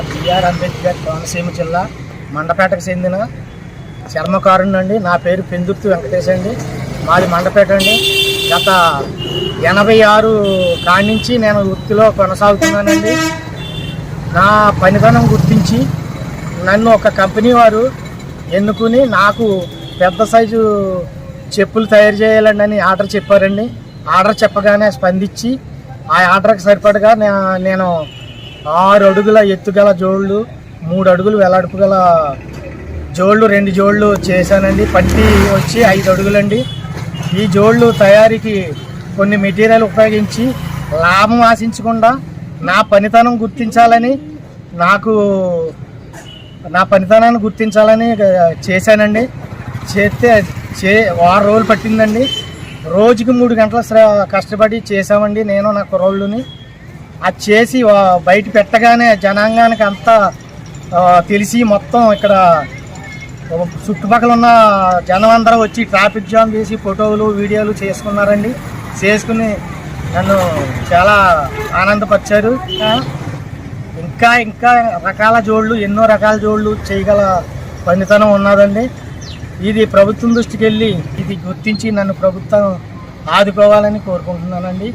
BR Ambedkar Konaseema జిల్లా మండపేటకు చెందిన చర్మకారుణ్ణి అండి. నా పేరు పెందుర్తి వెంకటేష్ అండి. మాది మండపేట అండి. గత ఎనభై ఆరు కాడి నేను వృత్తిలో కొనసాగుతున్నానండి. నా పనితనం గుర్తించి నన్ను ఒక కంపెనీ వారు ఎన్నుకుని నాకు పెద్ద సైజు చెప్పులు తయారు చేయాలండి అని ఆర్డర్ చెప్పారండి. ఆర్డర్ చెప్పగానే స్పందించి ఆ ఆర్డర్కి సరిపడగా నేను ఆరు అడుగుల ఎత్తుగల జోళ్ళు మూడు అడుగులు వెలాడుపుగల జోళ్ళు రెండు జోళ్ళు చేశానండి. పట్టి వచ్చి ఐదు అడుగులండి. ఈ జోళ్ళు తయారీకి కొన్ని మెటీరియల్ ఉపయోగించి లాభం ఆశించకుండా నా పనితనం గుర్తించాలని నాకు నా పనితనాన్ని గుర్తించాలని చేశానండి. చేస్తే చే వారం రోజులు పట్టిందండి. రోజుకి మూడు గంటల కష్టపడి చేసామండి నేను నా కుర్రోళ్ళుని. అది చేసి బయట పెట్టగానే జనాంగానికి అంతా తెలిసి మొత్తం ఇక్కడ చుట్టుపక్కల ఉన్న జనం అందరూ వచ్చి ట్రాఫిక్ జామ్ చేసి ఫోటోలు వీడియోలు చేసుకున్నారండి. చేసుకుని నన్ను చాలా ఆనందపరిచారు. ఇంకా ఇంకా రకాల జోళ్ళు ఎన్నో రకాల జోళ్ళు చేయగల పనితనం ఉన్నదండి. ఇది ప్రభుత్వం దృష్టికి వెళ్ళి ఇది గుర్తించి నన్ను ప్రభుత్వం ఆదుకోవాలని కోరుకుంటున్నానండి.